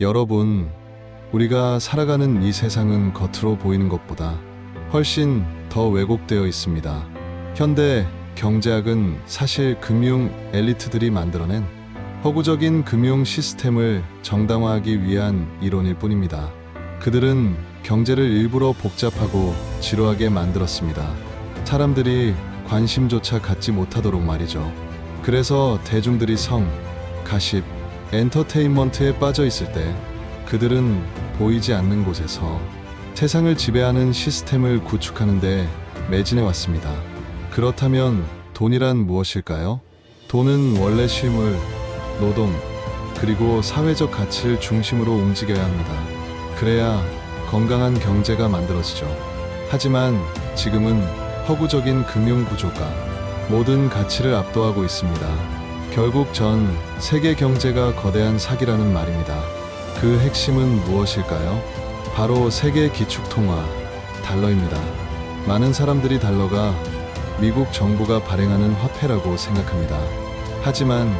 여러분, 우리가 살아가는 이 세상은 겉으로 보이는 것보다 훨씬 더 왜곡되어 있습니다. 현대 경제학은 사실 금융 엘리트들이 만들어낸 허구적인 금융 시스템을 정당화하기 위한 이론일 뿐입니다. 그들은 경제를 일부러 복잡하고 지루하게 만들었습니다. 사람들이 관심조차 갖지 못하도록 말이죠. 그래서 대중들이 성, 가십, 엔터테인먼트에 빠져 있을 때 그들은 보이지 않는 곳에서 세상을 지배하는 시스템을 구축하는데 매진해 왔습니다. 그렇다면 돈이란 무엇일까요? 돈은 원래 실물, 노동, 그리고 사회적 가치를 중심으로 움직여야 합니다. 그래야 건강한 경제가 만들어지죠. 하지만 지금은 허구적인 금융 구조가 모든 가치를 압도하고 있습니다. 결국 전 세계 경제가 거대한 사기라는 말입니다. 그 핵심은 무엇일까요? 바로 세계 기축통화, 달러입니다. 많은 사람들이 달러가 미국 정부가 발행하는 화폐라고 생각합니다. 하지만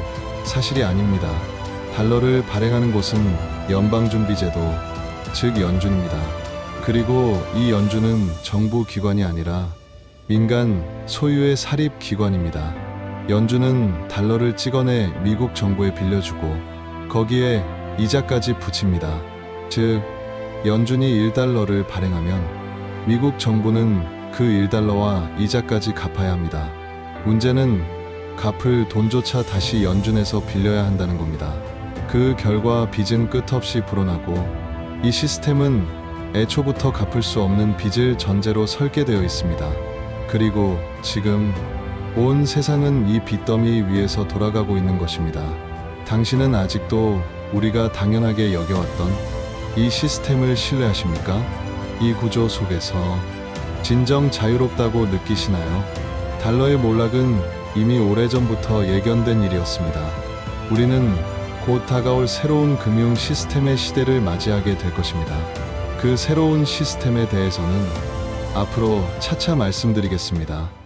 사실이 아닙니다. 달러를 발행하는 곳은 연방준비제도, 즉 연준입니다. 그리고 이 연준은 정부 기관이 아니라 민간 소유의 사립 기관입니다. 연준은 달러를 찍어내 미국 정부에 빌려주고 거기에 이자까지 붙입니다. 즉, 연준이 1달러를 발행하면 미국 정부는 그 1달러와 이자까지 갚아야 합니다. 문제는 갚을 돈조차 다시 연준에서 빌려야 한다는 겁니다. 그 결과 빚은 끝없이 불어나고 이 시스템은 애초부터 갚을 수 없는 빚을 전제로 설계되어 있습니다. 그리고 지금 온 세상은 이 빚더미 위에서 돌아가고 있는 것입니다. 당신은 아직도 우리가 당연하게 여겨왔던 이 시스템을 신뢰하십니까? 이 구조 속에서 진정 자유롭다고 느끼시나요? 달러의 몰락은 이미 오래전부터 예견된 일이었습니다. 우리는 곧 다가올 새로운 금융 시스템의 시대를 맞이하게 될 것입니다. 그 새로운 시스템에 대해서는 앞으로 차차 말씀드리겠습니다.